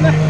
ko na.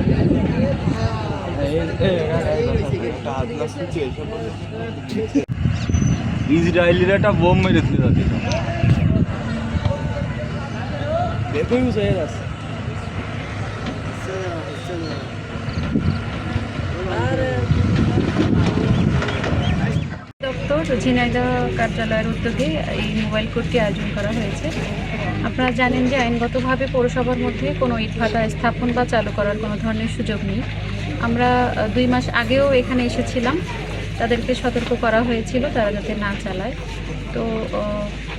ইসরায়েলিরা একটা bomb মেরেছিল দপ্তর ঝিনাইদহ কার্যালয়ের উদ্যোগে এই মোবাইল কোর্টটি আয়োজন করা হয়েছে। আপনারা জানেন যে আইনগতভাবে পৌরসভার মধ্যে কোনো ইটভাটা স্থাপন বা চালু করার কোনো ধরনের সুযোগ নেই। আমরা দুই মাস আগেও এখানে এসেছিলাম। তাদেরকে সতর্ক করা হয়েছিল তারা যাতে না চালায়। তো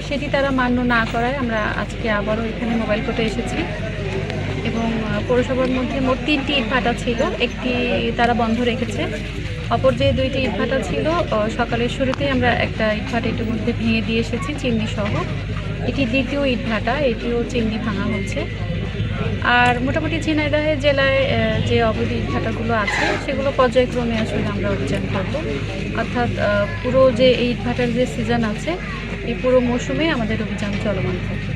সেটি তারা মান্য না করায় আমরা আজকে আবারও এখানে মোবাইল কোর্টে এসেছি। এবং পৌরসভার মধ্যে মোট তিনটি ইটভাটা ছিল। একটি তারা বন্ধ রেখেছে। অপর যে দুইটি ইটভাটা ছিল সকালের শুরুতেই আমরা একটা ইটভাটা এটির মধ্যে ভেঙে দিয়ে এসেছি, চিমনি সহ। এটি দ্বিতীয় ইটভাটা এটিও চিমনি ভাঙা হচ্ছে। আর মোটামুটি ঝিনাইদহ জেলায় যে অবধি ইটভাটাগুলো আছে, সেগুলো পর্যায়ক্রমে আসলে আমরা অভিযান করব। অর্থাৎ পুরো যে এই ইটভাটার যে সিজন আছে, এই পুরো মৌসুমে আমাদের অভিযান চলমান থাকবে।